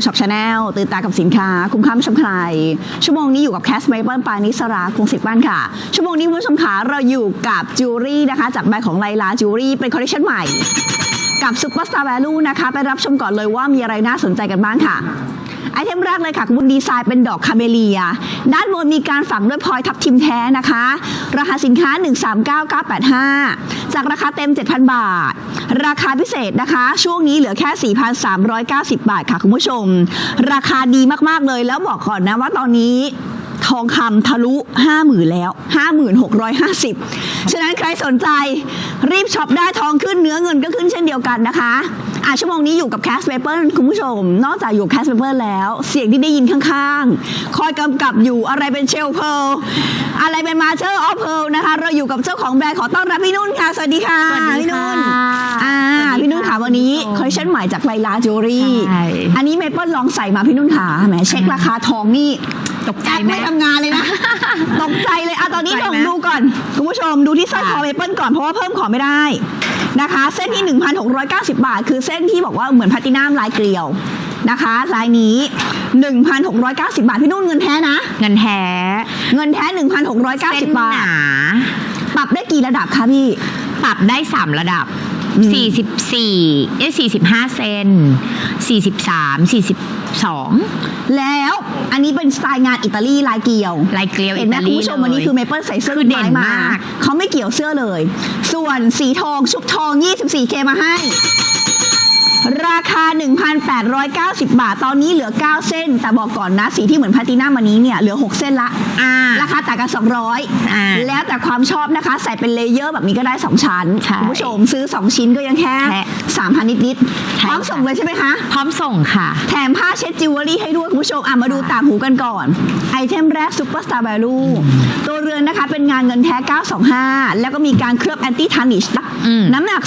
สู่ช็อปชาแนลตื่นตากับสินค้า คุ้มค่าไม่ซ้ำใคร ชั่วโมงนี้อยู่กับแคสไบเบิลปานิสราคงสิทธิ์บ้านค่ะ ชั่วโมงนี้คุณผู้ชมขาเราอยู่กับจิวเวลรี่นะคะ จากแบรนด์ของไลลาจิวเวลรี่เป็นคอลเลคชันใหม่ กับซุปเปอร์สตาร์แวลูนะคะ ไปรับชมก่อนเลยว่ามีอะไรน่าสนใจกันบ้างค่ะไอเทมแรกเลยค่ะ คุณบุญดีไซน์เป็นดอกคาเมเลีย ด้านบนมีการฝังด้วยพลอยทับทิมแท้นะคะ ราคาสินค้า 139985 จากราคาเต็ม 7,000 บาท ราคาพิเศษนะคะ ช่วงนี้เหลือแค่ 4,390 บาทค่ะคุณผู้ชม ราคาดีมากๆเลยแล้วบอกก่อนนะว่าตอนนี้ทองคำทะลุ 50,000 แล้ว 5650 ฉะนั้นใครสนใจรีบช็อปได้ทองขึ้นเนื้อเงินก็ขึ้นเช่นเดียวกันนะคะ อะชั่วโมงนี้อยู่กับแคสเปเปอร์คุณผู้ชม นอกจากอยู่แคสเปเปอร์แล้ว เสียงที่ได้ยินข้างๆ คอยกำกับอยู่อะไรเป็นเชลเพลอะไรเป็นมาเชอร์ออฟเพลนะคะ เราอยู่กับเจ้าของแบรนด์ขอต้อนรับพี่นุ่นค่ะ สวัสดีค่ะสวัสดีพี่ค่ะนุ่นอ่าสวัสดีพี่นุ่นค่ะค่ะวันนี้คุณผู้ชมคอลเลคชันใหม่จากไลลาจิวเวลรี่ใช่ อันนี้เมเปิลลองใส่มาพี่นุ่นค่ะแหมเช็คราคาทองนี่ตกใจแอปไหม ไม่ทำงานเลยนะ ตกใจเลยอะตอนนี้ตกใจลองไหม ดูก่อน คุณผู้ชมดูที่สร้อยคอค่ะเมเปิลก่อนเพราะว่าเพิ่มของไม่ได้นะคะ เส้นที่ 1,690 บาท คือเส้นที่บอกว่าเหมือนแพลตตินัมลายเกลียวนะคะลายนี้ 1,690 บาท พี่นุ่นเงินแท้นะ เงินแท้เงินแท้ 1,690บาทเส้นหนาปรับได้กี่ระดับคะพี่ ปรับได้ 3 ระดับ อืม44เอ้ย45เซน43 42แล้วอันนี้เป็นสไตล์งานอิตาลีลายเกลียวลายเกลียวเห็นไหมอิตาคุณลีผู้ชมเลยวันนี้คือเมเปิลใส่เสื้อคือลูกเด่ไม้นมามาก เขาไม่เกี่ยวเสื้อเลย ส่วนสีทองชุบทอง 24K มาให้ ราคา 1,890 บาท ตอนนี้เหลือ 9 เส้น แต่บอกก่อนนะ สีที่เหมือนแพลตตินัมวันนี้เนี่ยเหลือ 6 เส้นละ อ่า ราคาต่างกันอ่า200แล้วแต่ความชอบนะคะ ใส่เป็นเลเยอร์แบบนี้ก็ได้ 2 ชั้นใช่คุณผู้ชมซื้อ 2 ชิ้นก็ยังแค่ แค่3,000 นิดๆใช่ พร้อมค่ะส่งเลยใช่ไหมคะ พร้อมส่งค่ะ แถมผ้าเช็ดจิวเวลรี่ให้ด้วยคุณผู้ชมอะมาดูต่างหูกันก่อน ไอเทมแรกซูเปอร์สตาร์ a วลูตัวเรือนนะคะเป็นงานเงินแท้ 925 แล้วก็มีการเคลือบแอนตี้ทานิชอืม น้ำหนัก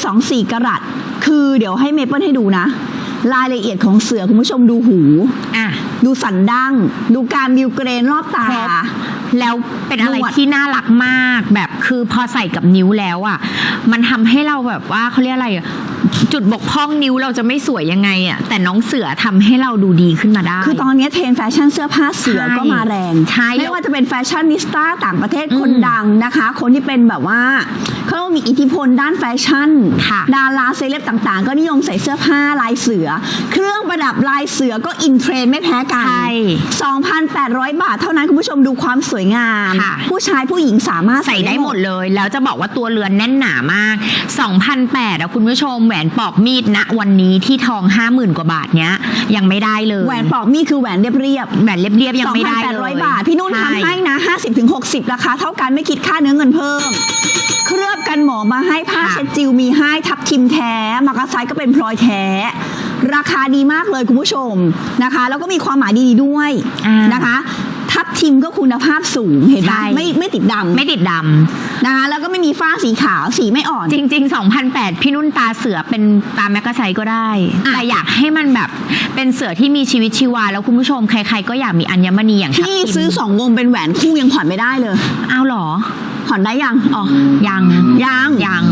0.24 กรัต คือเดี๋ยวให้เมเปิลให้ดูนะ รายละเอียดของเสือคุณผู้ชมดูหูอะ ดูสันดั้ง ดูการบิวเกรนรอบตา ครบ แล้วเป็นอะไรนวด ที่น่ารักมากแบบคือพอใส่กับนิ้วแล้วอะ มันทำให้เราแบบว่าเขาเรียกอะไรอะ จุดบกพร่องนิ้วเราจะไม่สวยยังไงอะแต่น้องเสือทำให้เราดูดีขึ้นมาได้ คือตอนนี้เทรนด์แฟชั่นเสื้อผ้าเสือใช่ก็มาแรงใช่ไม่ว่าจะเป็นแฟชั่นนิสต้าต่างประเทศคนอืมดังนะคะ คนที่เป็นแบบว่าเขาเรียกว่ามีอิทธิพลด้านแฟชั่นค่ะดาราเซเลบต่างๆ ก็นิยมใส่เสื้อผ้าลายเสือ เครื่องประดับลายเสือก็อินเทรนด์ไม่แพ้กันใช่2,800 บาทเท่านั้นคุณผู้ชมดูความสวยงามค่ะผู้ชายผู้หญิงสามารถใส่ได้หมดเลย แล้วจะบอกว่าตัวเรือนแน่นหนามาก2,008อะคุณผู้ชมแหวนปอกมีดณวันนี้ที่ทอง50,000กว่าบาทเนี้ย ยังไม่ได้เลยแหวนปอกมีดคือแหวนเรียบๆแหวนเรียบๆยังไม่ได้เลย2,800 บาท พี่นุ่นช่ทำให้นะ 50-60 ราคาเท่ากันไม่คิดค่าเนื้อเงินเพิ่ม เคลือบกันหมอมาให้ผ้าค่ะ เช็ดจิวมีให้ทับทิมแท้มากระไซก็เป็นพลอยแท้ ราคาดีมากเลยคุณผู้ชมนะคะ แล้วก็มีความหมายดีๆด้วยอ่าน นะคะ ทับทิมก็คุณภาพสูงเห็นไหมใช่ ไม่ไม่ติดดำไม่ติดดนะคะแล้วก็ไม่มีฝ้าสีขาวสีไม่อ่อนำจริง ๆ 2,008 พี่นุ่นตาเสือเป็นตาแมกกาไซก็ได้ อะ แต่อยากให้มันแบบเป็นเสือที่มีชีวิตชีวา แล้วคุณผู้ชมใคร ๆ ก็อยากมีอัญมณีอย่างทับพี่ทิมซื้อสองวงเป็นแหวนคู่ยังผ่อนไม่ได้เลย อ้าวเหรอ ผ่อนได้ยังอ๋อยังยัง ยัง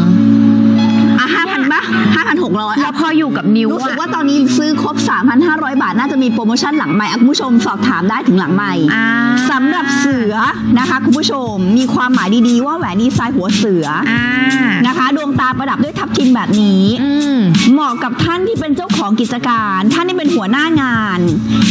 อะห้าพันปะห้าพันหกร้อยแล้วพออยู่กับนิ้วรู้สึกอะว่าตอนนี้ซื้อครบ 3,500 บาท น่าจะมีโปรโมชั่นหลังใหม่อะคุณผู้ชมสอบถามได้ถึงหลังใหม่อ่าสำหรับเสือนะคะคุณผู้ชมมีความหมายดีๆ ว่าแหวนดีไซน์หัวเสืออ่านะคะ ดวงตาประดับด้วยทับทิมแบบนี้อืมเหมาะกับท่านที่เป็นเจ้าของกิจการ ท่านที่เป็นหัวหน้างาน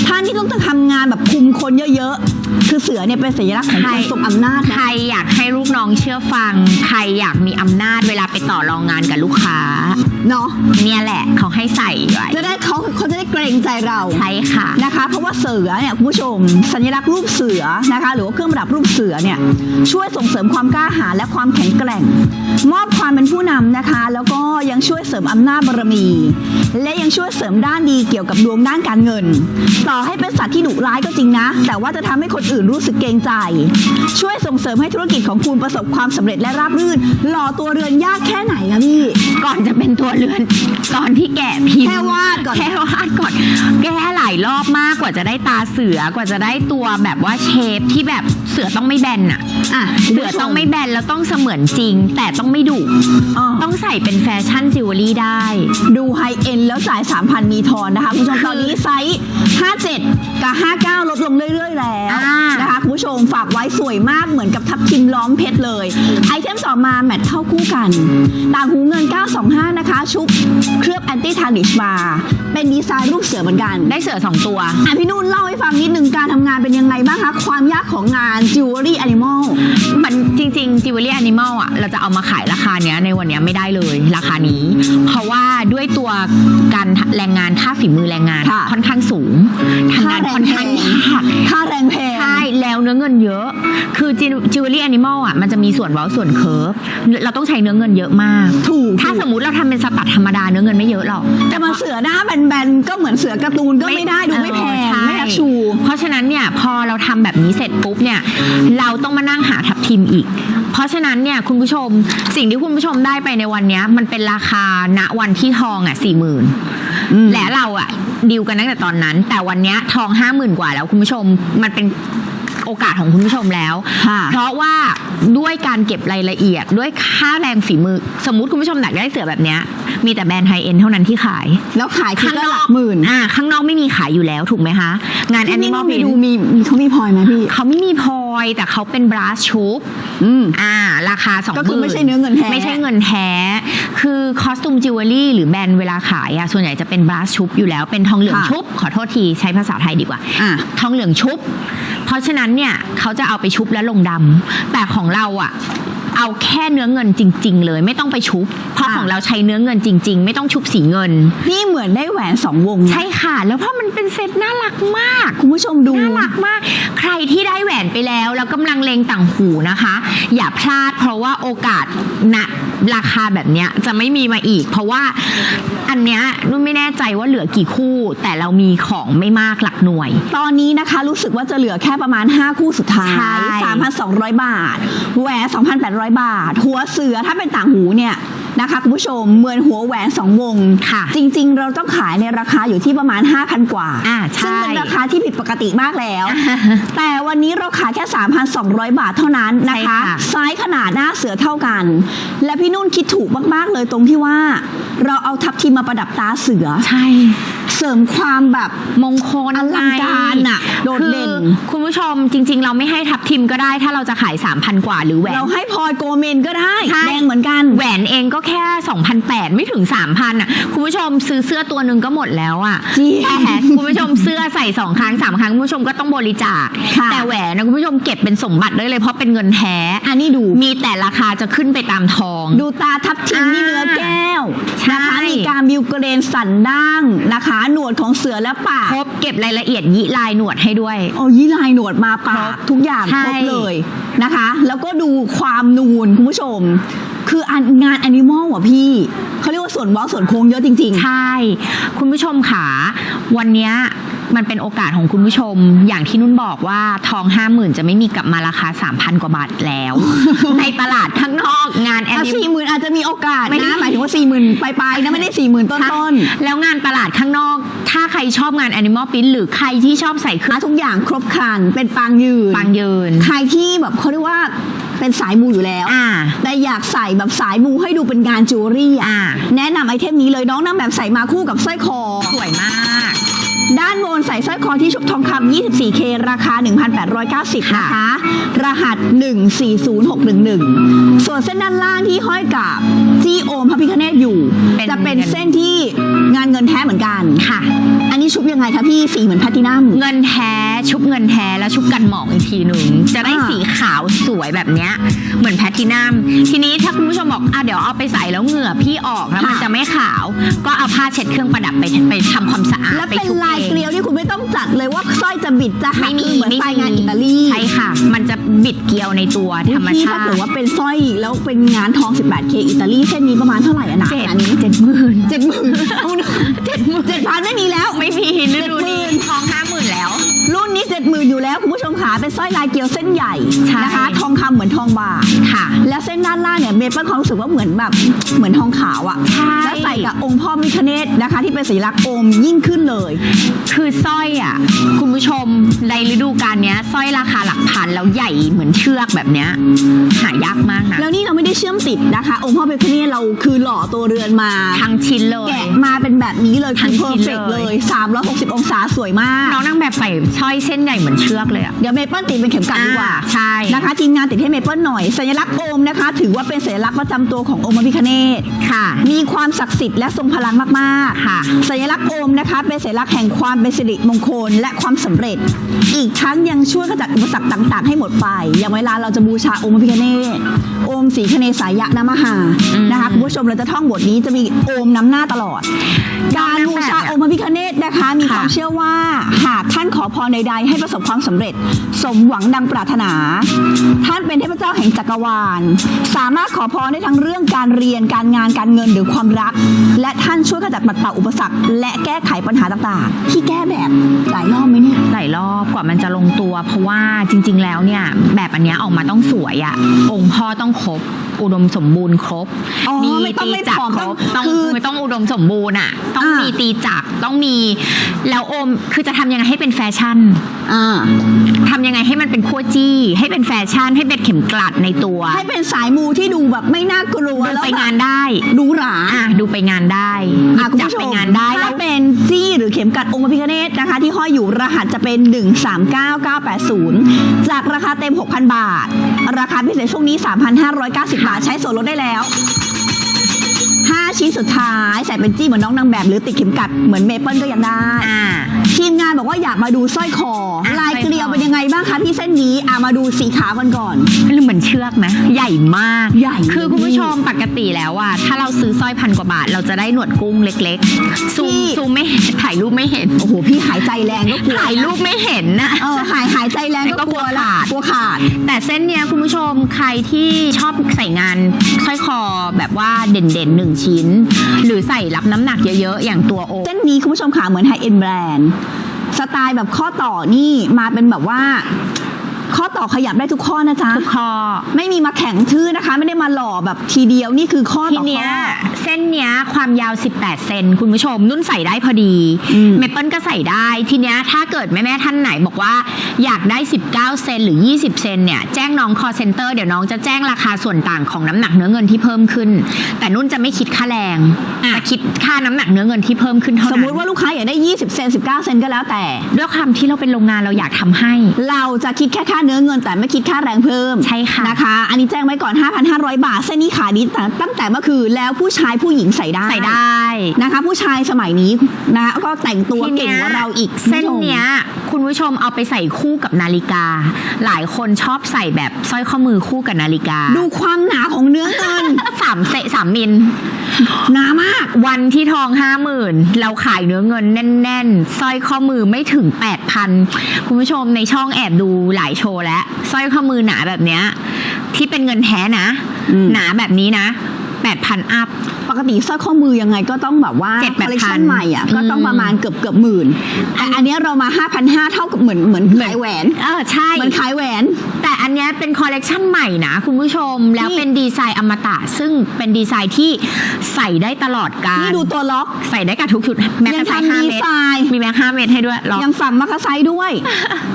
ท่านที่ต้องทำงานแบบคุมคนเยอะๆ คือเสือเนี่ยเป็นสัญลักษณ์ของใคครนทรงอำนาจใครนะอยากให้ลูกน้องเชื่อฟัง ใครอยากมีอำนาจเวลาไปต่อรองงานกับลูกค้าค่ะ เนาะเนี่ยแหละเขาให้ใส่ไว้จะได้เขาเขาจะได้เกรงใจเราใช่ค่ะนะคะ เพราะว่าเสือเนี่ยคุณผู้ชม สัญลักษณ์รูปเสือนะคะ หรือว่าเครื่องประดับรูปเสือเนี่ยช่วยส่งเสริมความกล้าหาญและความแข็งแกร่ง มอบความเป็นผู้นำนะคะ แล้วก็ยังช่วยเสริมอำนาจบารมี และยังช่วยเสริมด้านดีเกี่ยวกับดวงด้านการเงิน ต่อให้เป็นสัตว์ที่ดุร้ายก็จริงนะ แต่ว่าจะทำให้คนอื่นรู้สึกเกรงใจ ช่วยส่งเสริมให้ธุรกิจของคุณประสบความสำเร็จและราบรื่น หล่อตัวเรือนยากแค่ไหนคะพี่ก่อนจะเป็นตัวเรือนก่อนที่แกะพิมพ์แค่วาดก่อน แค่วาดก่อนหมดแก้หลายรอบมากกว่าจะได้ตาเสือกว่าจะได้ตัวแบบว่าเชฟที่แบบเสือต้องไม่แบนอะอะเสือต้องไม่แบนแล้วต้องเสมือนจริง แต่ต้องไม่ดุอ๋อต้องใส่เป็นแฟชั่นจิวเวลรี่ได้ ดูไฮเอ็นแล้วจ่าย 3,000 มีทอนนะคะ คุณผู้ชมตอนนี้ไซส์ 57 กับ 59 ลดลงเรื่อย ๆ แล้วอ่าน นะคะคุณผู้ชมฝากไว้สวยมากเหมือนกับทับทิมล้อมเพชรเลย ไอเทมต่อมาแมทเข้าคู่กัน ต่างหูเงิน 925 นะคะชุบเคลือบแอนตี้ทานิชมาเป็นดีไซน์รูปเสือเหมือนกันได้เสือสองตัว อะพี่นุ่นเล่าให้ฟังนิดนึงการทำงานเป็นยังไงบ้างคะ ความยากของงานจิวเวลรี่แอนิมอลมันจริงๆจิวเวลรี่แอนิมอลอะเราจะเอามาขายราคาเนี้ยในวันเนี้ยไม่ได้เลยราคานี้ เพราะว่าด้วยตัวการแรงงานค่าฝีมือแรงงานค่ะ ค่อนข้างสูงทำงานค่อนข้างยาก ค่าแรงแพง ใช่แล้วเนื้อเงินเยอะ คือจิวเวลรี่แอนิมอลอะมันจะมีส่วนเว้าส่วนเคิร์ฟเราต้องใช้เนื้อเงินเยอะมาก ถูก ถ้าสมมติเราทำเป็นสตัดธรรมดาเนื้อเงินไม่เยอะหรอก แต่มาเสือหน้าแบนๆก็เหมือนเสือการ์ตูนก็ไม่ได้ดูไม่แพงเออใช่ไม่แอคชู เพราะฉะนั้นเนี่ยพอเราทำแบบนี้เสร็จปุ๊บเนี่ยเราต้องมานั่งหาทับทิมอีก เพราะฉะนั้นเนี่ยคุณผู้ชมสิ่งที่คุณผู้ชมได้ไปในวันเนี้ยมันเป็นราคาณวันที่ทองอะสี่หมื่นอืมและเราอะดีลกันตั้งแต่ตอนนั้น แต่วันเนี้ยทองห้าหมื่นกว่าแล้วคุณผู้ชมมันเป็น โอกาสของคุณผู้ชมแล้ว ค่ะเพราะว่าด้วยการเก็บรายละเอียดด้วยค่าแรงฝีมือ สมมติคุณผู้ชมอยากได้เสือแบบเนี้ยมีแต่แบรนด์ไฮเอ็นเท่านั้นที่ขาย แล้วขายทีก็หลักหมื่นอ่าข้างนอกไม่มีขายอยู่แล้วถูกไหมคะ งานแอที่นินี่มอลไปดูมีมีเขามีพลอยไหมพี่เขาไม่มีพลอยแต่เขาเป็นบราสชูปอืมอ่า ราคาสองก็คือไม่ใช่เนื้อเงินแท้ไม่ใช่เงินแท้ คือคอสตูมจิวเวลรี่หรือแบรนด์เวลาขายอะส่วนใหญ่จะเป็นบราสชูปอยู่แล้วเป็นทองเหลืองค่ะชุบ ขอโทษทีใช้ภาษาไทยดีกว่าอะทองเหลืองชุบ เพราะฉะนั้นเนี่ยเขาจะเอาไปชุบแล้วลงดำแต่ของเราอะเอาแค่เนื้อเงินจริง ๆ เลยไม่ต้องไปชุบ เพราะอะของเราใช้เนื้อเงินจริง ๆ ไม่ต้องชุบสีเงิน นี่เหมือนได้แหวนสองวงนะใช่ค่ะ แล้วเพราะมันเป็นเซตน่ารักมาก คุณผู้ชมดูน่ารักมาก ใครที่ได้แหวนไปแล้ว แล้วกำลังเลงต่างหูนะคะ อย่าพลาดเพราะว่าโอกาสณ ราคาแบบเนี้ยจะไม่มีมาอีก เพราะว่าอันเนี้ยนุ่นไม่แน่ใจว่าเหลือกี่คู่ แต่เรามีของไม่มากหลักหน่วย ตอนนี้นะคะรู้สึกว่าจะเหลือแค่ประมาณ 5 คู่สุดท้าใช่ ย 3,200 บาท แหวน2,800 บาท หัวเสือถ้าเป็นต่างหูเนี่ย นะคะคุณผู้ชมเหมือนหัวแหวน 2 วง ค่ะ จริง ๆ เราต้องขายในราคาอยู่ที่ประมาณ 5,000 กว่าอ่าใช่ซึ่งเป็นราคาที่ผิดปกติมากแล้ว แต่วันนี้เราขายแค่ 3,200 บาทเท่านั้นนะคะใช่ค่ะ ไซส์ขนาดหน้าเสือเท่ากัน และพี่นุ่นคิดถูกมากๆเลยตรงที่ว่า เราเอาทับทิมมาประดับตาเสือ ใช่ เสริมความแบบ มงคลอลังการน่ะโดดเด่น คือคุณผู้ชมจริง ๆ เราไม่ให้ทับทิมก็ได้ ถ้าเราจะขาย 3,000 กว่าหรือแหวน เราให้พลอยโกเมนก็ได้ ใช่ แดงเหมือนกัน แหวนเองก็แค่ 2,800 ไม่ถึง 3,000อะคุณผู้ชมซื้อเสื้อตัวหนึ่งก็หมดแล้วอะจริง แต่คุณผู้ชมเสื้อใส่สองครั้งสามครั้งคุณผู้ชมก็ต้องบริจาคค่ะ แต่แหวนนะคุณผู้ชมเก็บเป็นสมบัติได้เลยเพราะเป็นเงินแท้ อันนี้ดู มีแต่ราคาจะขึ้นไปตามทอง ดูตาทับทิมนี่อ่าเนื้อแก้วใช่ นะคะมีการบิวเกรนสันด่างนะคะ หนวดของเสือและปากครบเก็บรายละเอียดยิลายหนวดให้ด้วย โอ้ยี่ลายหนวดมาปาครกบทุกอย่างใช่ ครบเลยนะคะ แล้วก็ดูความนูนคุณผู้ชม คืออันงานแอนิมอลอะพี่เขาเรียกว่าส่วนเว้าส่วนโค้งเยอะจริงใช่ คุณผู้ชมค่ะวันเนี้ยมันเป็นโอกาสของคุณผู้ชม อย่างที่นุ่นบอกว่าทองห้าหมื่นจะไม่มีกลับมาราคา 3,000 กว่าบาทแล้ว ในตลาดข้างนอกงานๆแออะนิสี่หมื่นอาจจะมีโอกาสไม่ได้ นะหมายถึงว่าสี่หมื่นปลายๆนะไม่ได้สี่หมื่นต้นๆแล้วงานตลาดข้างนอก ถ้าใครชอบงาน Animal Print หรือใครที่ชอบใส่เครื่องทุกอย่างครบครันเป็นปางยืนปางยืน ใครที่แบบเขาเรียกว่า เป็นสายมูอยู่แล้ว อ่า แต่อยากใส่แบบสายมูให้ดูเป็นงานจิวเวลรี่อะอ่า แนะนำไอเทมนี้เลยน้องนำแบบใส่มาคู่กับสร้อยคอ สวยมาก ด้านบนใส่สร้อยคอที่ชุบทองคำ 24K ราคา 1,890 นะคะ รหัส 140611 ส่วนเส้นด้านล่างที่ห้อยกับจี้โอมพระพิคเนตอยู่ เป็นจะเป็นเส้นที่งานเงินแท้เหมือนกัน ค่ะ อันนี้ชุบยังไงคะพี่ สีเหมือนแพลตตินัม เงินแท้ชุบเงินแท้แล้วชุบกันหมอกอีกทีหนึ่งจะได้อ่า สีขาวสวยแบบเนี้ยเหมือนแพทตินัมทีนี้ถ้าคุณผู้ชมบอกอะเดี๋ยวเอาไปใส่แล้วเหงื่อพี่ออกแล้วมันจะไม่ขาว ก็เอาผ้าเช็ดเครื่องประดับไปไปทำความสะอาดแล้วไปเป็นชุบลายเองเกลียวที่คุณไม่ต้องจัดเลยว่าสร้อยจะบิดจะหักไม่มีคือเหมือนไม่สไตล์มีงานอิตาลีใช่ค่ะ มันจะบิดเกลียวในตัวธรรมพี่ชาถ้าติเกิดว่าเป็นสร้อยแล้วเป็นงานทอง 18K อิตาลีเส้นนี้ประมาณเท่าไหร่อะหนักเจ็ดอันนี้เจ็ดหมื่นเจ็ดหมื่นเจ็ดหมื่นเจ็ดพันไม่มีแล้วไม่มีฤดูนี้70,000ทองห้าห มื่นแล้วรุ่นนี้เจ็ดหมื่นอยู่อยู่แล้วคุณผู้ชมขาเป็นสร้อยลายเกลียวเส้นใหญ่ใช่นะคะ ทองคำเหมือนทองบาทค่ะ แล้วเส้นด้านล่างเนี่ยเมเปิ้ลความรู้สึกว่าเหมือนแบบเหมือนทองขาวอะใช่แล้วใส่กับองค์พ่อมิคเนตนะคะ ที่เป็นสีลักษณ์โอมยิ่งขึ้นเลย คือสร้อยอะคุณผู้ชมในฤดูกาลเนี้ยสร้อยราคาหลักพันแล้วใหญ่เหมือนเชือกแบบเนี้ยหายากมากนะแล้วนี่เราไม่ได้เชื่อมติดนะคะ องค์พ่อมิคเนตเราคือหล่อตัวเรือนมาทั้งชิ้นเลยแกะมาเป็นแบบนี้เลยทั้คืงอเพอชิ้ร์นเฟกเลยเลย 360 องศาสวยมากน้องนางแบบใส่สร้อยเส้นใหญ่เหมือนเชือกเลยอะเดี๋ยวเมเปิ้ลติดเป็นเข็มกลัดดีกว่าอ่า ใช่ นะคะทีมงานติดให้เมเปิลหน่อย สัญลักษณ์โอมนะคะ ถือว่าเป็นสัญลักษณ์ประจำตัวขององค์พระพิฆเนศค่ะ มีความศักดิ์สิทธิ์และทรงพลังมากๆค่ะ สัญลักษณ์โอมนะคะ เป็นสัญลักษณ์แห่งความเป็นสิริมงคลและความสำเร็จ อีกทั้งยังช่วยขจัดอุปสรรคต่าง ๆ ให้หมดไป อย่างเวลาเราจะบูชาองค์พระพิฆเนศโอมสีคเนสายะนามหาอืมนะคะคุณผู้ชมเราจะท่องบทนี้จะมีโอมนำหน้าตลอด การบูชาองค์พระพิฆเนศนะคะ มีความค่ะเชื่อว่าหากท่านขอพรใดๆให้ประสบความสำเร็จ สมหวังดังปรารถนา ท่านเป็นเทพเจ้าแห่งจักรวาล สามารถขอพรได้ทั้งเรื่องการเรียนการงานการเงินหรือความรัก และท่านช่วยขจัดปัดเป่าอุปสรรค และแก้ไขปัญหาต่างๆ ที่แก้แบบหลายรอบไหมเนี่ยหลายรอบกว่ามันจะลงตัว เพราะว่าจริง ๆ แล้วเนี่ยแบบอันเนี้ยออกมาต้องสวยอะองค์พ่อต้องครบ อุดมสมบูรณ์ครบ อ๋อมีไม่ต้องตีไม่จักผอมครบต้ต้อองงคือคือต้องอุดมสมบูรณ์อะต้องอ่ามี มีตีจักรต้องมี แล้วโอมคือจะทำยังไงให้เป็นแฟชั่น อ่า ทำยังไงให้มันเป็นขั้วจี้ ให้เป็นแฟชั่นให้เป็นเข็มกลัดในตัวให้เป็นสายมูที่ดูแบบไม่น่ากลัวดูแล้วไปแบบงานได้หรูหรา อะดูไปงานได้หยิอะบคุณจับผู้ชไปมงานได้แล้ถ้าว เป็นจี้หรือเข็มกัดองค์พระพิฆเนศนะคะ ที่ห้อยอยู่รหัสจะเป็น 139980 จากราคาเต็ม 6,000 บาท ราคาพิเศษช่วงนี้ 3,590 บาทใช้ส่วนลดได้แล้ว 5 ชิ้นสุดท้าย ใส่เป็นจี้เหมือนน้องนางแบบ หรือติดเข็มกัดเหมือนเมเปิลก็ยังได้ อ่า ทีมงานบอกว่าอยากมาดูสร้อยคอ อะ ลายสร้อยคอ เกลียวเป็นยังไงบ้างคะพี่เส้นนี้อะมาดูสีขาวกันก่อนหรือเหมือนเชือกไหมใหญ่มากใหญ่คือคุณผู้ชมปกติแล้วอะถ้าเราซื้อสร้อยพันกว่าบาท เราจะได้หนวดกุ้งเล็กๆ ซูมพี่ ซูมไม่เห็นถ่ายรูปไม่เห็นโอ้โหพี่หายใจแรงก็กลัวถ่ายรูปไม่เห็นนะ เออหายหายใจแรงก็กลัวแล้วก็กลัวขาดกลัวขาด แต่เส้นเนี้ยคุณผู้ชมใครที่ชอบใส่งานสร้อยคอแบบว่าเด่นๆหนึ่งชิ้น หรือใส่รับน้ำหนักเยอะๆ อย่างตัวโอ เส้นนี้คุณผู้ชมค่ะเหมือนไฮเอ็นแบรนด์ สไตล์แบบข้อต่อนี่มาเป็นแบบว่า ข้อต่อขยับได้ทุกข้อนะจ๊ะทุกคอไม่มีมาแข็งทื่อนะคะ ไม่ได้มาหล่อแบบทีเดียวนี่คือข้อทีต่อเนี้ยข้อเส้นเนี้ยความยาว 18 เซนคุณผู้ชม นุ่นใส่ได้พอดีอืมเมเปิลก็ใส่ได้ทีเนี้ยถ้าเกิดแม่แม่ๆท่านไหนบอกว่าอยากได้ 19 เซนหรือ 20 เซนเนี่ยแจ้งน้องคอเซ็นเตอร์เดี๋ยวน้องจะแจ้งราคาส่วนต่างของน้ำหนักเนื้อเงินที่เพิ่มขึ้น แต่นุ่นจะไม่คิดค่าแรงจะคิดค่าน้ำหนักเนื้อเงินที่เพิ่มขึ้นเท่าสนั้มนมุติว่าลูกค้าอยากได้ 20 เซน19 เซนก็แล้วแต่ ด้วยความที่เราเป็นโรงงานเราอยากทำให้ เราจะคิดแค่ค่าเนื้อเงินแต่ไม่คิดค่าแรงเพิ่มใช่ค่ะนะคะ อันนี้แจ้งไว้ก่อน 5,500 บาท เส้นนี้ขายดีตั้งแต่เมื่อคืนแล้วผู้ชายผู้หญิงใส่ได้ใส่ได้นะคะ ผู้ชายสมัยนี้นะก็แต่งตัวเก่งกว่าเราอีกเส้นเนี้ยคุณผู้ชมเอาไปใส่คู่กับนาฬิกา หลายคนชอบใส่แบบสร้อยข้อมือคู่กับนาฬิกา ดูความหนาของเนื้อเงินสามเซสามมิลหนามาก วันที่ทองห้าหมื่นเราขายเนื้อเงินแน่นๆสร้อยข้อมือไม่ถึง8,000คุณผู้ชมในช่องแอบดูหลายโชว์แล้วสร้อยข้อมือหนาแบบเนี้ยที่เป็นเงินแท้นะ อืม หนาแบบนี้นะ8,000อัพ ปกติสร้อยข้อมือยังไงก็ต้องแบบว่าเจ็ดคแปอดลเลคพัชันนใหม่อะก็ต้องอืมประมาณเกือบเกือบหมื่นแต่อันเนี้ยเรามา 5,500 เท่ากับเหมือนเหมือนขายแหวน เออใช่ เหมันขายแหวน แต่อันเนี้ยเป็นคอลเลกชันใหม่นะคุณผู้ชม แล้วเป็นดีไซน์อมตะ ซึ่งเป็นดีไซน์ที่ใส่ได้ตลอดกานี่รดูตัวล็อกใส่ได้กับทุกชุดแม็กยังไซส์ทำห้าดีเมตไซรน์มีแม็กห้าเมตรให้ด้วยล็อก ยังฝังมาคาไซด์ด้วย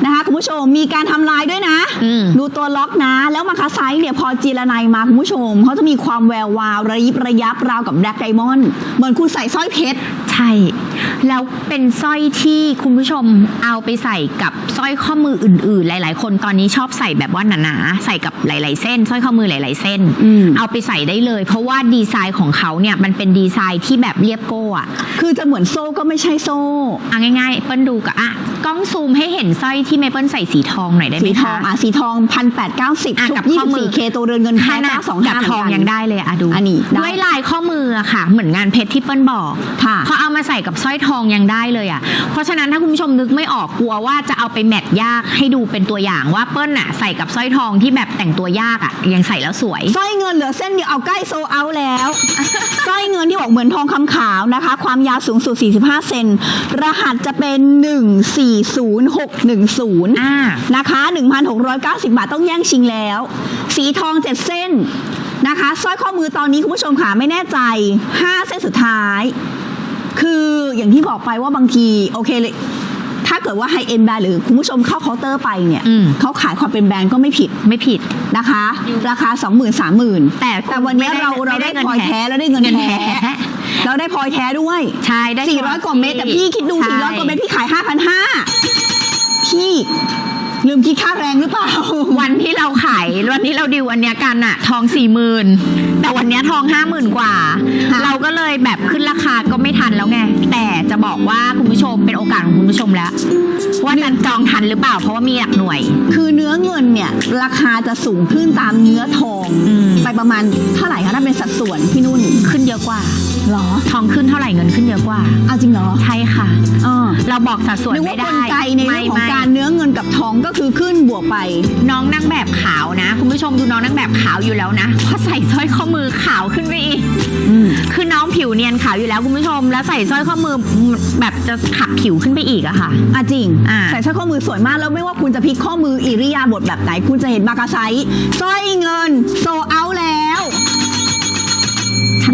นะคะคุณผู้ชมมีการทำลายด้วยนะ อืม ดูตัวล็อกนะ แล้วมาคาไซด์เนี่ยพอจีรนายมาคุณผู้ชมเขาจะมีความแวววาวระยิบระยับราวกับแบล็กไดมอนด์เหมือนคุณใส่สร้อยเพชร ใช่ แล้วเป็นสร้อยที่คุณผู้ชมเอาไปใส่กับสร้อยข้อมืออื่น ๆ หลาย ๆ คนตอนนี้ชอบใส่แบบว่าหนาๆใส่กับหลาย ๆ เส้นสร้อยข้อมือหลาย ๆ เส้นอืมเอาไปใส่ได้เลย เพราะว่าดีไซน์ของเขาเนี่ยมันเป็นดีไซน์ที่แบบเรียบโก้อะคือจะเหมือนโซ่ก็ไม่ใช่โซ่เอาง่าย ๆ เปิ้ลดูกับอะกล้องซูมให้เห็นสร้อยที่เมเปิ้ลใส่สีทองหน่อยได้ไหมสีทคะองอะสีทองพันแปดเก้าสิบอะชุดกับยี่ข้อสิบมือสี่เคตัวเรือนเงินขแท้นาเก้าดสองกับทองยังได้เลยอะดูอันนี้ได้ด้วยลายข้อมืออะค่ะ เหมือนงานเพชรที่เปิ้ลบอกค่ะเขาเอามาใส่กับสร้อยทองยังได้เลยอะเพราะฉะนั้นถ้าคุณผู้ชมนึกไม่ออกกลัวว่าจะเอาไปแมทยากให้ดูเป็นตัวอย่างว่าเปิ้ลอะใส่กับสร้อยทองที่แบบแต่งตัวยากอะยังใส่แล้วสวย สร้อยเงินเหลือเส้นเดียวเอาใกล้โซเอาแล้ว สร้อยเงินที่บอกเหมือนทองคำขาวนะคะ ความยาวสูงสุด 45 เซน รหัสจะเป็น 140610 อ่า นะคะ 1,690 บาทต้องแย่งชิงแล้ว สีทอง 7 เส้นนะคะสร้อยข้อมือตอนนี้คุณผู้ชมค่ะไม่แน่ใจ 5 เส้นสุดท้าย คืออย่างที่บอกไปว่าบางที โอเคเลย ถ้าเกิดว่าไฮเอ็นแบรนด์หรือคุณผู้ชมเข้าเคาน์เตอร์ไปเนี่ยอืม เขาขายความเป็นแบรนด์ก็ไม่ผิดไม่ผิด นะคะ ราคา 20,000 30,000แต่แต่วันนี้เราเราได้พลอยแท้แล้วได้เงินแท้ เราได้พลอยแท้ด้วย ใช่ได้400 กว่าเม็ดแต่พี่คิดดู ใช่ 400 กว่าเม็ดพี่ขาย 5,500พี่ ลืมคิดค่าแรงหรือเปล่า วันที่เราขายวันที่เราดิวอันเนี้ยกันอะทองสี่หมื่นแต่วันเนี้ยทองห้าหมื่นกว่าค่ะเราก็เลยแบบขึ้นราคาก็ไม่ทันแล้วไง แต่จะบอกว่าคุณผู้ชมเป็นโอกาสของคุณผู้ชมแล้วว่าจะจองทันหรือเปล่าเพราะว่ามีหลักหน่วย คือเนื้อเงินเนี่ยราคาจะสูงขึ้นตามเนื้อทองอืมไปประมาณเท่าไหร่คะถ้าเป็นสัดส่วนพี่นุ่นขึ้นเยอะกว่าหรอทองขึ้นเท่าไหร่เงินขึ้นเยอะกว่าเอาจริงเหรอใช่ค่ะเออเรา บอกสัดส่วนนึกไม่ว่ากได้ลไกในเรื่องของไม่การไม่เนื้อเงินกับทองก็คือขึ้นบวกไปน้องนางแบบขาวนะ คุณผู้ชมดูน้องนางแบบขาวอยู่แล้วนะพอใส่สร้อยข้อมือขาวขึ้นไปอีกอืมคือน้องผิวเนียนขาวอยู่แล้วคุณผู้ชม แล้วใส่สร้อยข้อมือแบบจะขับผิวขึ้นไปอีกอะค่ะ อะจริง อ่า ใส่สร้อยข้อมือสวยมากแล้วไม่ว่าคุณจะพลิกข้อมืออิริยาบถแบบไหน คุณจะเห็นมากาไซส์สร้อยเงินโซเอาแล้วคุณ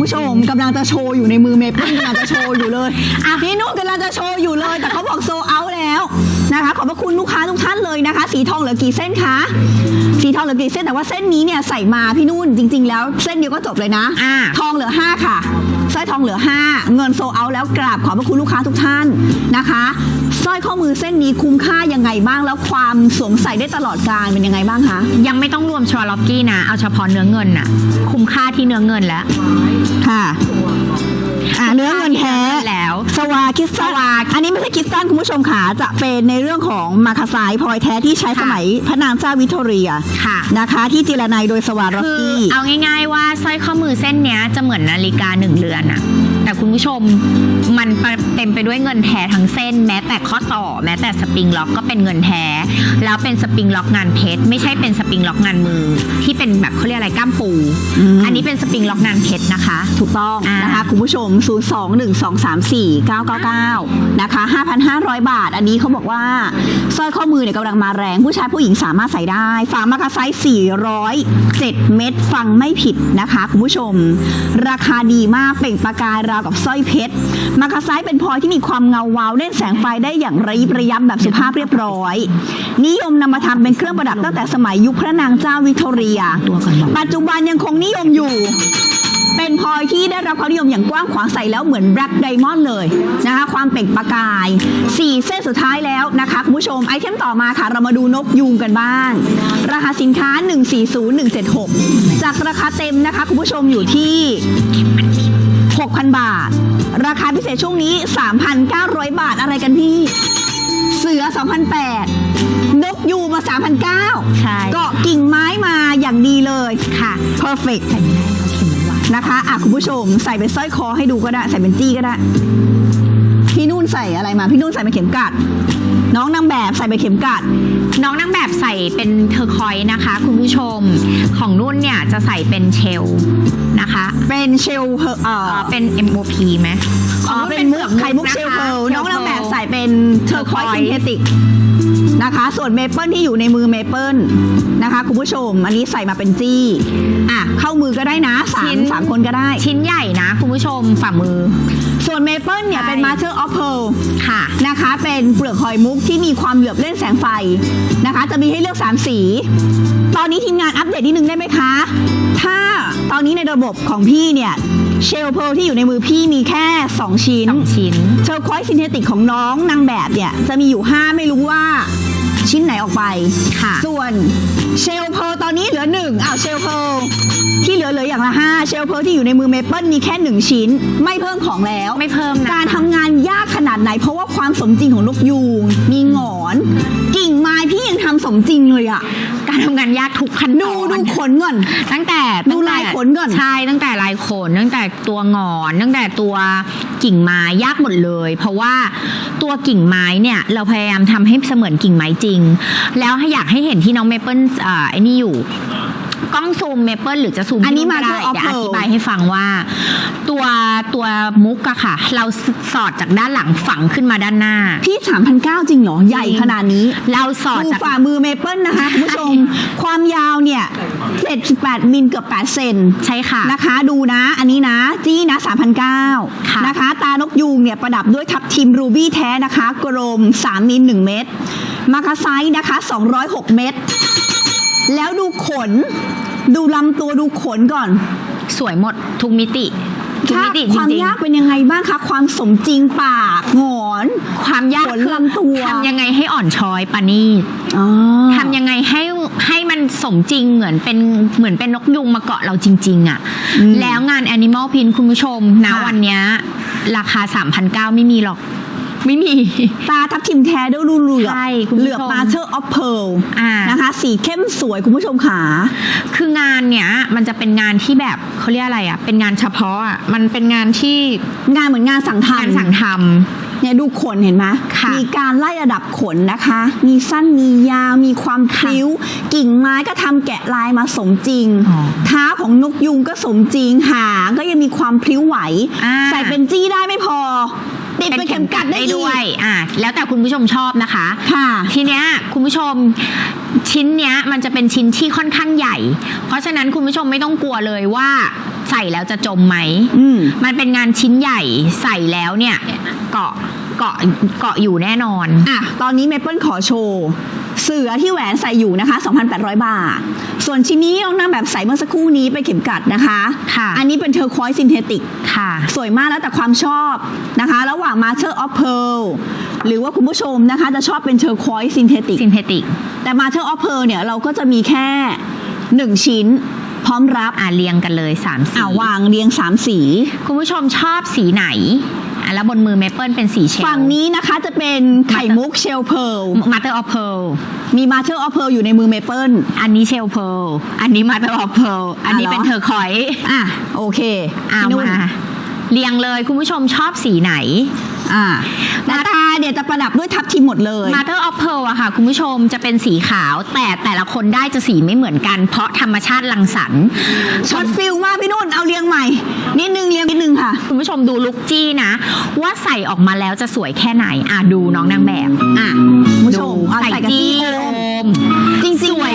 ผู้ชมกำลังจะโชว์อยู่ในมือเมเปิ้ลกำลังจะโชว์อยู่เลยอะพี่นุ่นกำลังจะโชว์อยู่เลย แต่เขาบอกโซเอาแล้วนะคะขอบพระคุณลูกค้าทุกท่านเลยนะคะ สีทองเหลือกี่เส้นคะสีทองเหลือกี่เส้นแต่ว่าเส้นนี้เนี่ยใส่มาพี่นุ่นจริง ๆ แล้วเส้นเดียวก็จบเลยนะ อ่า ทองเหลือ 5 ค่ะ สร้อยทองเหลือ 5 เงินโซเอาแล้วกราบขอบพระคุณลูกค้าทุกท่านนะคะสร้อยข้อมือเส้นนี้คุ้มค่ายังไงบ้างแล้วความสวมใส่ได้ตลอดการเป็นยังไงบ้างคะยังไม่ต้องรวมชวล็อกกี้นะ เอาเฉพาะเนื้อเงินน่ะ คุ้มค่าที่เนื้อเงินแล้วค่ะ อ่าเนื้อเงินแท้แล้ว สวาคิสตันสวาอันนี้ไม่ใช่คิสตันคุณผู้ชมค่ะจะเป็นในเรื่องของมาคาไซพลอยแท้ที่ใช้สมัยพระนางเจ้าวิกตอเรียค่ะนะคะ ที่จิรนัยโดยสวารอสคือกี้เอาง่าย ๆ ว่าสร้อยข้อมือเส้นเนี้ยจะเหมือนนาฬิกาหนึ่งเรือนอะแต่คุณผู้ชมมันเต็มไปด้วยเงินแท้ทั้งเส้น แม้แต่ข้อต่อ แม้แต่สปริงล็อกก็เป็นเงินแท้ แล้วเป็นสปริงล็อกงานเพชรไม่ใช่เป็นสปริงล็อกงานมือ ที่เป็นแบบเขาเรียกอะไรก้ามปูอืมอันนี้เป็นสปริงล็อกงานเพชรนะคะ ถูกต้องอ่านนะคะคุณผู้ชม021234999 นะคะ 5,500 บาท อันนี้เขาบอกว่าสร้อยข้อมือเนี่ยกำลังมาแรงผู้ชายผู้หญิงสามารถใส่ได้ ฝามากาไซส์407 เม็ดฟังไม่ผิดนะคะคุณผู้ชม ราคาดีมากเปล่งประกายราวกับสร้อยเพชรมากาไซส์เป็นพลอยที่มีความเงาวาวเล่นแสงไฟได้อย่างระยิบระยับแบบสุภาพเรียบร้อย นิยมนำมาทำเป็นเครื่องประดับตั้งแต่สมัยยุคพระนางเจ้าวิกตอเรีย ปัจจุบันยังคงนิยมอยู่ เป็นพลอยที่ได้รับความนิยมอย่างกว้างขวางใส่แล้วเหมือนแบล็กไดมอนด์เลยนะคะความเปล่งประกาย 4 เส้นสุดท้ายแล้วนะคะคุณผู้ชมไอเทมต่อมาค่ะเรามาดูนกยูงกันบ้าง ราคาสินค้า 140176 จากราคาเต็มนะคะคุณผู้ชมอยู่ที่ 6,000 บาท ราคาพิเศษช่วงนี้ 3,900 บาทอะไรกันพี่ เสือ 2,008 นกยูงมา 3,900ใช่เกาะกิ่งไม้มาอย่างดีเลยค่ะ perfect นไว้ว่านะคะอะคุณผู้ชมใส่เป็นสร้อยคอให้ดูก็ได้ ใส่เป็นจี้ก็ได้ พี่นุ่นใส่อะไรมา พี่นุ่นใส่เป็นเข็มกลัด น้องนางแบบใส่เป็นเข็มกลัด น้องนางแบบใส่เป็นเทอร์คอยส์นะคะ คุณผู้ชมของนุ่นเนี่ยจะใส่เป็นเชลนะคะเป็นเชลเอ่เอ่ออเป็น MOP ไหมอ๋อเป็นมุกไข่มุกเชลเพลน้องนางแบบใส่เป็นเทอร์คอย Turquoise ซินเทติก นะคะ ส่วนเมเปิลที่อยู่ในมือเมเปิลนะคะคุณผู้ชม อันนี้ใส่มาเป็นจี้อะเข้ามือก็ได้นะสาชิ้มนสามคนก็ได้ ชิ้นใหญ่นะคุณผู้ชมฝ่ามือ ส่วนเมเปิลเนี่ยใช่ เป็นมาเ t อร์ออฟเพลค่ะ นะคะ เป็นเปลือกหอยมุกที่มีความเหลือบเล่นแสงไฟนะคะ จะมีให้เลือก 3 สี ตอนนี้ทีมงานอัปเดตนิดนึงได้ไหมคะ ถ้าตอนนี้ในระบบของพี่เนี่ย เชลเพลที่อยู่ในมือพี่มีแค่ 2 ชิ้นสองชิ้น เชลคอยซินเทติกของน้องนางแบบเนี่ย จะมีอยู่ 5 ไม่รู้ว่าชิ้นไหนออกไป ค่ะ ส่วนเชลเพลตอนนี้เหลือ 1อ้าวเชลเพลที่เหลือเหลืออย่างละ 5 เชลเพลที่อยู่ในมือเมเปิลมีแค่ 1 ชิ้น ไม่เพิ่มของแล้ว ไม่เพิ่มนะ การทำงานยากขนาดไหน เพราะว่าความสมจริงของนกยูงมีหงอนกิ่งไม้ พี่ยังทำสมจริงเลยอะการทำงานยากทุกขั้นตดูอนดูขนก่อน ตั้งแต่ดูตั้งแต่ลายขนก่อน ใช่ตั้งแต่ลายขน ตั้งแต่ตัวหงอน ตั้งแต่ตัวกิ่งไม้ยากหมดเลย เพราะว่าตัวกิ่งไม้เนี่ยเราพยายามทำให้เสมือนกิ่งไม้จริง แล้วอยากให้เห็นที่น้องเมเปิลอ่าไอ้นี่อยู่ กล้องซูมเมเปิลหรือจะซูมอันนี้ที่ก็ได้ Master of เดี๋ยวอ Pearl ธิบายให้ฟังว่า ตัวตัวมุกอะค่ะ เราสอดจากด้านหลังฝังขึ้นมาด้านหน้า พี่3,009จริงเหรอ ใหญ่ขนาดนี้ เราสอดดูจากฝ่ามือเมเปิลนะคะคุณผู้ชม ความยาวเนี่ย78มิลเกือบ8เซนใช่ค่ะนะคะ ดูนะ อันนี้นะ จี้นะ3,009ค่ะนะคะ ตานกยูงเนี่ยประดับด้วยทับทิมรูบี้แท้นะคะกรม3มิล1เม็ดมาคาไซส์นะคะ 206 เม็ด แล้วดูขน ดูลำตัวดูขนก่อนสวยหมดทุกมิติทุกถ้ามิติจความริงยากเป็นยังไงบ้างคะ ความสมจริงปากหงอน ๆ ความยากขนลำตัว ทำยังไงให้อ่อนช้อยปานีตอ๋อทำยังไงให้ให้มันสมจริงเหมือนเป็นเหมือนเป็นนกยุงมาเกาะเราจริง ๆอะ่ะ อืม แล้วงาน Animal Print คุณผู้ชมนะค่ะ วันเนี้ยราคา 3,900 ไม่มีหรอก ไม่มี ตาทับทิมแท้ด้วยรูเหลือบใช่คุณผู้ชม เหลือบมาเชอร์ออฟเพลอ่านนะคะ สีเข้มสวยคุณผู้ชมขา คืองานเนี้ยมันจะเป็นงานที่แบบเขาเรียกอะไรอะ่ะ เป็นงานเฉพาะอะ่ะ มันเป็นงานที่งานเหมือนงานสั่งทำ งานสั่งทเนี่ยดูขนเห็นไหมค่ะ มีการไล่ระดับขนนะคะ มีสั้นมียาว มีความพริ้ว กิ่งไม้ก็ทำแกะลายมาสมจริง อ๋อเท้าของนกยุงก็สมจริง หางก็ยังมีความพริ้วไหว อ่า ใส่เป็นจี้ได้ไม่พอำ ติดเป็นเข็มกัดได้ด้ด้ววยยอะแล้วแต่คุณผู้ชมชอบนะคะ ค่ะ ทีเนี้ยคุณผู้ชมชิ้นเนี้ยมันจะเป็นชิ้นที่ค่อนข้างใหญ่ เพราะฉะนั้นคุณผู้ชมไม่ต้องกลัวเลยว่าใส่แล้วจะจมไหม อืม มันเป็นงานชิ้นใหญ่ใส่แล้วเนี่ยเกาะ เกาะเกาะอยู่แน่นอน อะ ตอนนี้เมเปิลขอโชว์ เสือที่แหวนใส่อยู่นะคะ 2,800 บาท ส่วนชิ้นนี้น้องนางแบบใส่เมื่อสักครู่นี้เป็นเข็มกัดนะคะ ค่ะ อันนี้เป็นเทอร์ควอยซินเทติก ค่ะ สวยมากแล้วแต่ความชอบนะคะ ระหว่าง Master of Pearl หรือว่าคุณผู้ชมนะคะ จะชอบเป็นเทอร์ควอยซินเทติก ซินเทติก แต่ Master of Pearl เนี่ยเราก็จะมีแค่ 1 ชิ้นพร้อมรับอ่าเรียงกันเลย3สีอ่าวางเรียง3สี คุณผู้ชมชอบสีไหนอะ แล้วบนมือเมเปิลเป็นสีเชลฝั่งนี้นะคะจะเป็นไข่มุกเชลเพลมาเตอร์ออฟเพลมี Master of Pearl อยู่ในมือเมเปิลอันนี้เชลเพลอันนี้มาเตอร์ออฟเพลอันนี้อะเหรอเป็นเทอร์คอยอะโอเคเอาพี่นุ่นมา เรียงเลยคุณผู้ชมชอบสีไหน อ่าหน้าตาเนี่ยจะประดับด้วยทับทิมหมดเลย Mother of Pearl อะค่ะ คุณผู้ชมจะเป็นสีขาว แต่แต่ละคนได้จะสีไม่เหมือนกัน เพราะธรรมชาติรังสรรค์ช็อตฟิลมากพี่นุ่นเอาเรียงใหม่ นิดนึงเรียงนิดนึงค่ะ คุณผู้ชมดูลุกจี้นะ ว่าใส่ออกมาแล้วจะสวยแค่ไหน อะดูน้องนางแบบ อะคุณผู้ชมดูเอาใส่ใส่กับจี้จี้โอโอมมจริงสๆว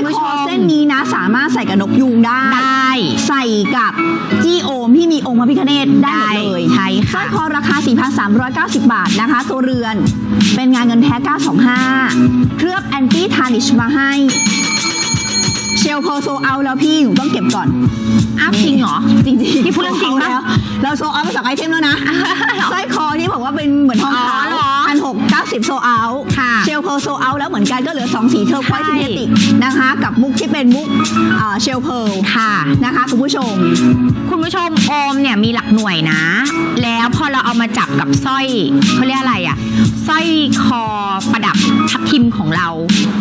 ยมากแล้วสร้อยคุณผู้คชอมเส้นนี้นะ สามารถใส่กับนกยูงได้ ได้ ใส่กับจี้โอมที่มีองค์พระพิฆเนศได้หมดเลยใช่สร้ค่ะอยคอราคา 4,390 บาทนะคะ ตัวเรือนเป็นงานเงินแท้ 925 เคลือบแอนตี้ทานิชมาให้เชลโพโซเอาแล้วพี่หนูต้องเก็บก่อน อ้าวจริงเหรอ จริงๆพี่พูดเรื่องจริงปะแล้ว เราโซเอามาสองไอเทมแล้วนะสร้อยคอที่บอกว่าเป็นเหมือนทองอ๋อขาวเหรอพันหก เก้าสิบโซเอาค่ะเชลเพลโซเอาแล้วเหมือนกันก็เหลือสองสีเทอร์ควอยใช่ซินเทติกนะคะ กับมุกที่เป็นมุกเชลเพลค่ะนะคะคุณผู้ชม คุณผู้ชมโอมเนี่ยมีหลักหน่วยนะ แล้วพอเราเอามาจับกับสร้อยเขาเรียกอะไรอะสร้อยคอประดับทับทิมของเรา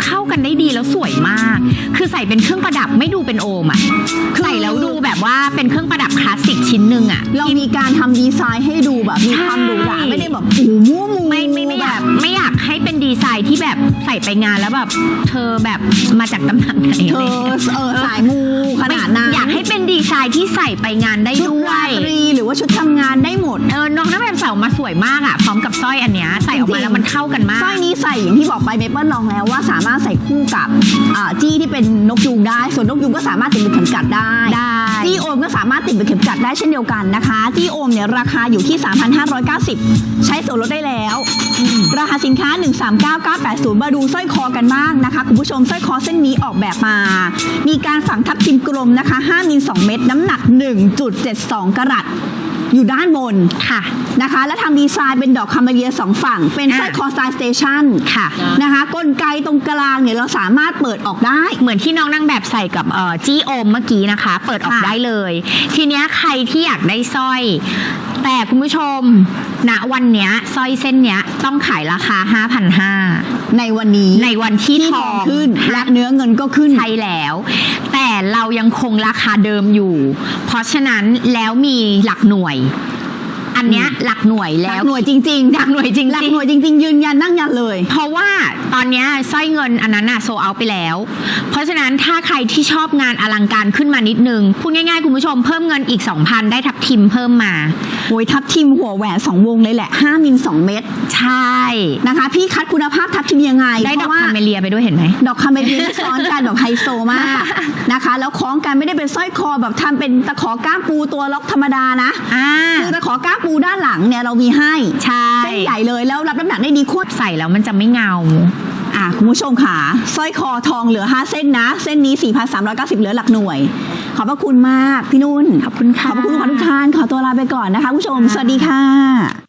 เข้ากันได้ดีแล้วสวยมาก คือใส่เป็นเครื่องประดับไม่ดูเป็นโอมอะคือใส่แล้วดูแบบว่าเป็นเครื่องประดับคลาสสิกชิ้นหนึ่งอะเรามีการทำดีไซน์ให้ดูแบบมีความหรูหราใช่ไม่ได้แบบโอ้โหมั่วมูไม่ไม่ไม่อแบยากบไม่อยาก ให้เป็นดีไซน์ที่แบบใส่ไปงานแล้วแบบเธอแบบมาจากตำหนักไหนเธอะไรออย่างเงี้ยเออสายมูขนาดนั้นอยากให้เป็นดีไซน์ที่ใส่ไปงานได้ชุดด้วรายตรีหรือว่าชุดทำงานได้หมดเออน้องน้ำแบบใส่ออกมาสวยมากอะพร้อมกับสร้อยอันเนี้ยใส่ออกมาแล้วมันเข้ากันมากสร้อยนี้ใส่อย่างที่บอกไปเมเปิลลองแล้วว่าสามารถใส่คู่กับอ่าจี้ที่เป็นนกยูงได้ ส่วนนกยูงก็สามารถติดเป็นเข็มกัดได้ได้จี้โอมก็สามารถติดเป็นเข็มกัดได้เช่นเดียวกันนะคะจี้โอมเนี่ยราคาอยู่ที่ 3,590 ใช้ส่วนลดได้แล้ว ราคาสินค้า139980 มาดูสร้อยคอกันบ้างนะคะคุณผู้ชมสร้อยคอเส้นนี้ออกแบบมา มีการฝังทับทิมกลมนะคะ5มิล2เม็ดน้ำหนัก 1.72 กรัตอยู่ด้านบนค่ะ นะคะ และทำดีไซน์เป็นดอกคาเมเลียสองฝั่ง เป็นสร้อยคอสไตล์สเตชันค่ะนะคะ กลไกตรงกลางเนี่ยเราสามารถเปิดออกได้ เหมือนที่น้องนางแบบใส่กับเอ่อจี้โอมเมื่อกี้นะคะ เปิดออกค่ะได้เลย ทีเนี้ยใครที่อยากได้สร้อย แต่คุณผู้ชมณวันเนี้ยสร้อยเส้นเนี้ยต้องขายราคา 5,500 ในวันนี้ในวันที่ที่ททอองงขึ้นและเนื้อเงินก็ขึ้นใช่แล้ว แต่เรายังคงราคาเดิมอยู่ เพราะฉะนั้นแล้วมีหลักหน่วย อันเนี้ยหลักหน่วยหลัแล้กวหน่วยจริงหลักหน่วยจริงๆ หลักหน่วยจริง ๆ ยืนยันนั่งยันเลย เพราะว่าตอนเนี้ยสร้อยเงินอันนั้นอะโซเอาไปแล้ว เพราะฉะนั้นถ้าใครที่ชอบงานอลังการขึ้นมานิดนึง พูดง่ายๆ คุณผู้ชมเพิ่มเงินอีก 2,000 ได้ทับทิมเพิ่มมา โอ้ยทับทิมหัวแหวน2วงเลยแหละ 5 มิล 2 เม็ดใช่ นะคะ พี่คัดคุณภาพทับทิมยังไงได้ดอกเพราะว่าคาเมเลียไปด้วยเห็นไหม ดอกคาเมเลียที่ซ้อนกันแบบไฮโซมากนะคะ แล้วคล้องกันไม่ได้เป็นสร้อยคอแบบทำเป็นตะขอก้ามปูตัวล็อกธรรมดานะ อ่า คือตะขอก้ามปูด้านหลังเนี่ยเรามีให้ใช่ เส้นใหญ่เลยแล้วรับน้ำหนักได้ดีโคตรใส่แล้วมันจะไม่เงา อะคุณผู้ชมค่ะสร้อยคอทองเหลือ 5 เส้นนะ เส้นนี้ 4,390 เหลือหลักหน่วย ขอบพระคุณมากพี่นุ่นขอบคุณค่ะขอบพระคุณทุกท่านขอตัวลาไปก่อนนะคะคุณผู้ชม สวัสดีค่ะ